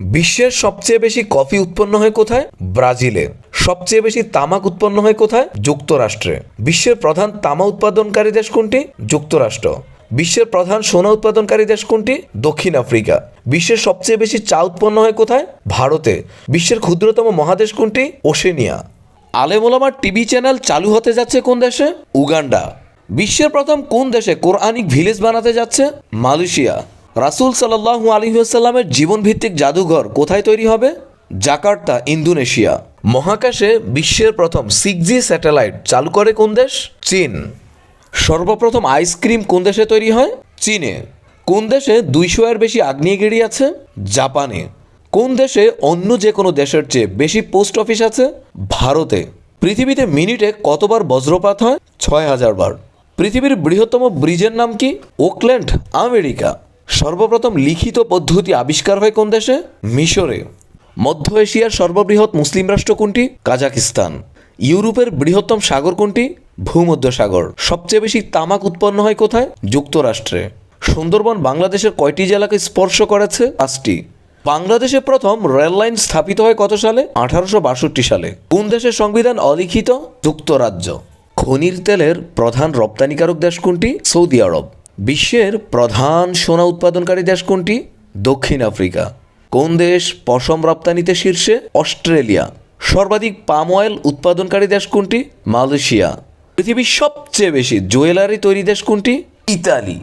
বিশ্বের সবচেয়ে বেশি কফি উৎপন্ন হয় কোথায়? ব্রাজিলে। সবচেয়ে বেশি তামাক উৎপন্ন হয় কোথায়? যুক্তরাষ্ট্রে। বিশ্বের প্রধান তামা উৎপাদনকারী দেশ কোনটি? যুক্তরাষ্ট্র। বিশ্বের প্রধান সোনা উৎপাদনকারী দেশ কোনটি? দক্ষিণ আফ্রিকা। বিশ্বের সবচেয়ে বেশি চা উৎপন্ন হয় কোথায়? ভারতে। বিশ্বের ক্ষুদ্রতম মহাদেশ কোনটি? ওশেনিয়া। আলেমোলামার টিভি চ্যানেল চালু হতে যাচ্ছে কোন দেশে? উগান্ডা। বিশ্বের প্রথম কোন দেশে কোরআনিক ভিলেজ বানাতে যাচ্ছে? মালয়েশিয়া। রাসুল সাল্লাহু আলহিহাস্লামের জীবনভিত্তিক জাদুঘর কোথায় তৈরি হবে? Jakarta, Indonesia. মহাকাশে বিশ্বের প্রথম সিক্স স্যাটেলাইট চালু করে কোন দেশ? চীন। সর্বপ্রথম আইসক্রিম কোন দেশে তৈরি হয়? চীনে। কোন দেশে দুইশো এর বেশি আগ্নেয়গিরি আছে? জাপানে। কোন দেশে অন্য যে কোনো দেশের চেয়ে বেশি পোস্ট অফিস আছে? ভারতে। পৃথিবীতে মিনিটে কতবার বজ্রপাত হয়? ছয় হাজার বার। পৃথিবীর বৃহত্তম ব্রিজের নাম কি? Oakland America. সর্বপ্রথম লিখিত পদ্ধতি আবিষ্কার হয় কোন দেশে? মিশরে। মধ্য এশিয়ার সর্ববৃহৎ মুসলিম রাষ্ট্র কোনটি? কাজাকিস্তান। ইউরোপের বৃহত্তম সাগর কোনটি? ভূমধ্য সাগর সবচেয়ে বেশি তামাক উৎপন্ন হয় কোথায়? যুক্তরাষ্ট্রে। সুন্দরবন বাংলাদেশের কয়টি জেলাকে স্পর্শ করেছে? পাঁচটি। বাংলাদেশে প্রথম রেল লাইন স্থাপিত হয় কত সালে? আঠারোশো বাষট্টি সালে। কোন দেশের সংবিধান অলিখিত? যুক্তরাজ্য। খনির তেলের প্রধান রপ্তানিকারক দেশ কোনটি? Saudi Arab. বিশ্বের প্রধান সোনা উৎপাদনকারী দেশ কোনটি? দক্ষিণ আফ্রিকা। কোন দেশ পশম রপ্তানিতে শীর্ষে? অস্ট্রেলিয়া। সর্বাধিক পাম অয়েল উৎপাদনকারী দেশ কোনটি? মালয়েশিয়া। পৃথিবীর সবচেয়ে বেশি জুয়েলারি তৈরি দেশ কোনটি? ইতালি।